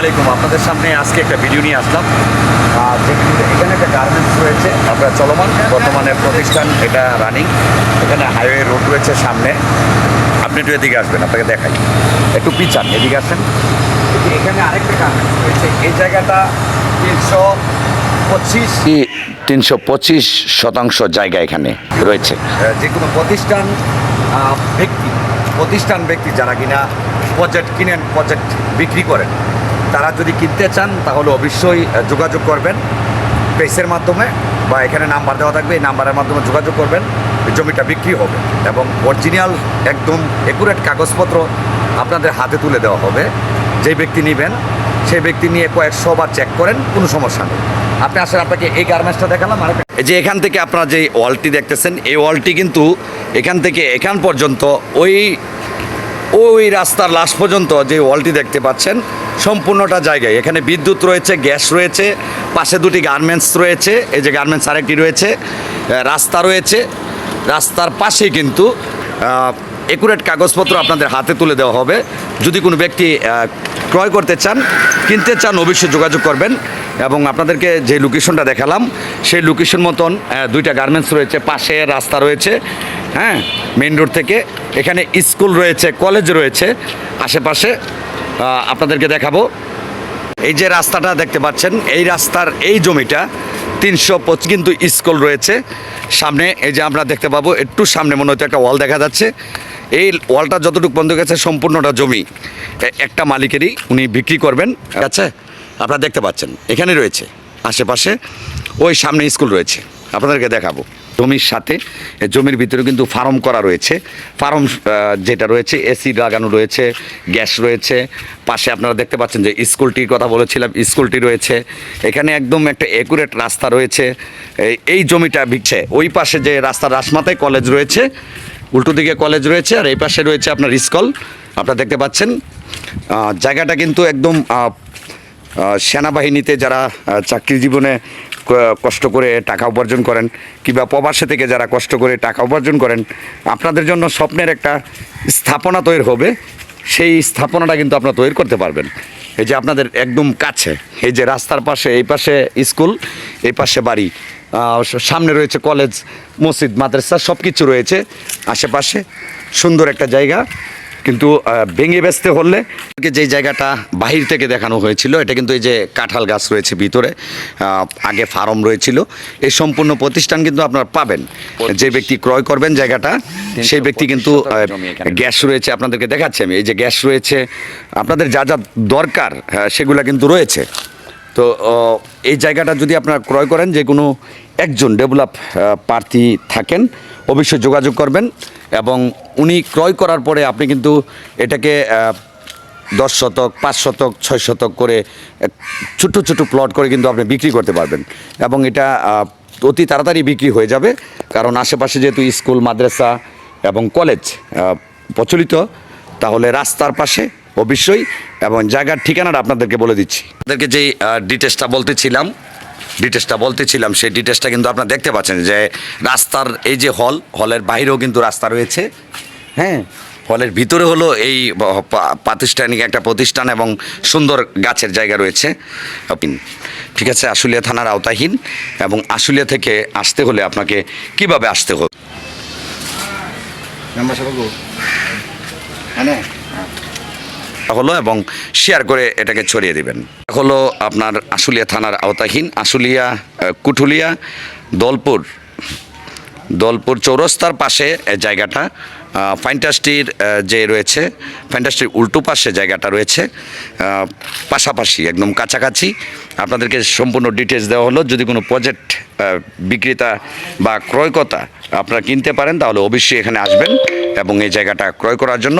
আলাইকুম। আপনাদের সামনে আজকে একটা ভিডিও নিয়ে আসলাম। এখানে একটা গার্মেন্টস রয়েছে। আপনার চলমান। বর্তমানে প্রতিষ্ঠান এটা রানিং এখানে হাইওয়ে রোড রয়েছে সামনে। আপনি একটু এদিকে আসবেন আপনাকে দেখাই। একটু পিছান এদিকে আসেন। এখানে আরেকটা গার্মেন্টস রয়েছে। এই জায়গাটা তিনশো পঁচিশ তিনশো পঁচিশ শতাংশ জায়গা এখানে রয়েছে। যে কোনো প্রতিষ্ঠান ব্যক্তি প্রতিষ্ঠান ব্যক্তি যারা কিনা প্রজেক্ট কিনেন প্রজেক্ট বিক্রি করেন তারা যদি কিনতে চান, তাহলে অবশ্যই যোগাযোগ করবেন পেসের মাধ্যমে বা এখানে নাম্বার দেওয়া থাকবে, এই নাম্বারের মাধ্যমে যোগাযোগ করবেন জমিটা বিক্রি হবে এবং অরিজিনাল একদম একুরেট কাগজপত্র আপনাদের হাতে তুলে দেওয়া হবে। যে ব্যক্তি নেবেন, সেই ব্যক্তি নিয়ে কয়েকশো বার চেক করেন, কোনো সমস্যা নেই। আপনি আসলে আপনাকে এই গার্মেন্টসটা দেখালাম, আর যে এখান থেকে আপনারা যে ওয়ালটি দেখতেছেন, এই ওয়ালটি কিন্তু এখান থেকে এখান পর্যন্ত ওই ওই রাস্তার লাশ পর্যন্ত যে ওয়ালটি দেখতে পাচ্ছেন, সম্পূর্ণটা জায়গায়। এখানে বিদ্যুৎ রয়েছে, গ্যাস রয়েছে, পাশে দুটি গার্মেন্টস রয়েছে, এই যে গার্মেন্টস আরেকটি রয়েছে রাস্তা রয়েছে। রাস্তার পাশেই কিন্তু একুরেট কাগজপত্র আপনাদের হাতে তুলে দেওয়া হবে। যদি কোনো ব্যক্তি ক্রয় করতে চান, কিনতে চান, অবশ্যই যোগাযোগ করবেন। এবং আপনাদেরকে যে লোকেশনটা দেখালাম, সেই লোকেশন মতন দুইটা গার্মেন্টস রয়েছে, পাশে রাস্তা রয়েছে। হ্যাঁ মেন রোড থেকে এখানে স্কুল রয়েছে কলেজ রয়েছে। আশেপাশে আপনাদেরকে দেখাবো। এই যে রাস্তাটা দেখতে পাচ্ছেন, এই রাস্তার এই জমিটা তিনশো পঁচিশ কিন্তু স্কুল রয়েছে। সামনে, এই যে আমরা দেখতে পাবো, একটু সামনে মনে হচ্ছে একটা ওয়াল দেখা যাচ্ছে। এই ওয়ালটা যতটুকু বন্ধ গেছে, সম্পূর্ণটা জমি। একটা মালিকেরই উনি বিক্রি করবেন আছে? আপনারা দেখতে পাচ্ছেন, এখানে রয়েছে, আশেপাশে, ওই সামনে স্কুল রয়েছে। আপনাদেরকে দেখাবো। জমির সাথে জমির ভিতরে কিন্তু ফার্ম করা রয়েছে। ফার্ম যেটা রয়েছে, এসি লাগানো রয়েছে, গ্যাস রয়েছে। পাশে আপনারা দেখতে পাচ্ছেন যে স্কুলটির কথা বলেছিলাম, স্কুলটি রয়েছে। এখানে একদম একটা একুরেট রাস্তা রয়েছে। এই- জমিটা বিকছে ওই পাশে যে রাস্তার রাসমাথায় কলেজ রয়েছে, উল্টো দিকে কলেজ রয়েছে, আর এই পাশে রয়েছে আপনার স্কুল আপনারা দেখতে পাচ্ছেন জায়গাটা কিন্তু একদম সেনাবাহিনীতে যারা চাকরি জীবনে কষ্ট করে টাকা উপার্জন করেন, কিংবা প্রবাসে থেকে যারা কষ্ট করে টাকা উপার্জন করেন, আপনাদের জন্য স্বপ্নের একটা স্থাপনা তৈরি হবে। সেই স্থাপনাটা কিন্তু আপনারা তৈরি করতে পারবেন। এই যে আপনাদের একদম কাছে, এই যে রাস্তার পাশে, এই পাশে স্কুল, এই পাশে বাড়ি সামনে রয়েছে কলেজ, মসজিদ, মাদ্রাসা সব কিছু রয়েছে। আশেপাশে সুন্দর একটা জায়গা। কিন্তু ভেঙে বেচতে হলে যে জায়গাটা বাহির থেকে দেখানো হয়েছিল এটা কিন্তু এই যে কাঁঠাল গাছ রয়েছে ভিতরে আগে ফার্ম রয়েছিল এই সম্পূর্ণ প্রতিষ্ঠান কিন্তু আপনারা পাবেন যে ব্যক্তি ক্রয় করবেন জায়গাটা সেই ব্যক্তি কিন্তু। গ্যাস রয়েছে আপনাদেরকে দেখাচ্ছি আমি এই যে গ্যাস রয়েছে আপনাদের যা যা দরকার হ্যাঁ, সেগুলো কিন্তু রয়েছে তো এই জায়গাটা যদি আপনারা ক্রয় করেন, যে কোনো একজন ডেভেলপ প্রার্থী থাকেন, অবশ্যই যোগাযোগ করবেন এবং উনি ক্রয় করার পরে আপনি কিন্তু এটাকে দশ শতক, পাঁচ শতক, ছয় শতক করে ছোটো ছোটো প্লট করে কিন্তু আপনি বিক্রি করতে পারবেন। এবং এটা অতি তাড়াতাড়ি বিক্রি হয়ে যাবে, কারণ আশেপাশে যেহেতু স্কুল, মাদ্রাসা এবং কলেজ প্রচলিত, তাহলে রাস্তার পাশে অবশ্যই এবং জায়গার ঠিকানাটা আপনাদেরকে বলে দিচ্ছি। আপনাদেরকে যেই ডিটেলসটা বলতেছিলাম ডিটেলসটা বলতেছিলাম সেই ডিটেলসটা কিন্তু আপনারা দেখতে পাচ্ছেন যে রাস্তার এই যে হল হলের বাইরেও কিন্তু রাস্তা রয়েছে। হ্যাঁ হলের ভিতরে হলো এই প্রাতিষ্ঠানিক একটা প্রতিষ্ঠান এবং সুন্দর গাছের জায়গা রয়েছে। ঠিক আছে আশুলিয়া থানার আওতাহীন এবং আশুলিয়া থেকে আসতে হলে আপনাকে কীভাবে আসতে হবে হলো এবং শেয়ার করে এটাকে ছড়িয়ে দিবেন। হলো আপনার আশুলিয়া থানার আওতাহীন আশুলিয়া কুঠুলিয়া দলপুর। দলপুর চৌরস্তার পাশে জায়গাটা আহ, যে রয়েছে ফাইন্টাস্টির উল্টো পাশে জায়গাটা রয়েছে পাশাপাশি একদম কাছাকাছি। আপনাদেরকে সম্পূর্ণ ডিটেলস দেওয়া হলো। যদি কোনো প্রজেক্ট বিক্রেতা বা ক্রয়কর্তা আপনারা কিনতে পারেন তাহলে অবশ্যই এখানে আসবেন এবং এই জায়গাটা ক্রয় করার জন্য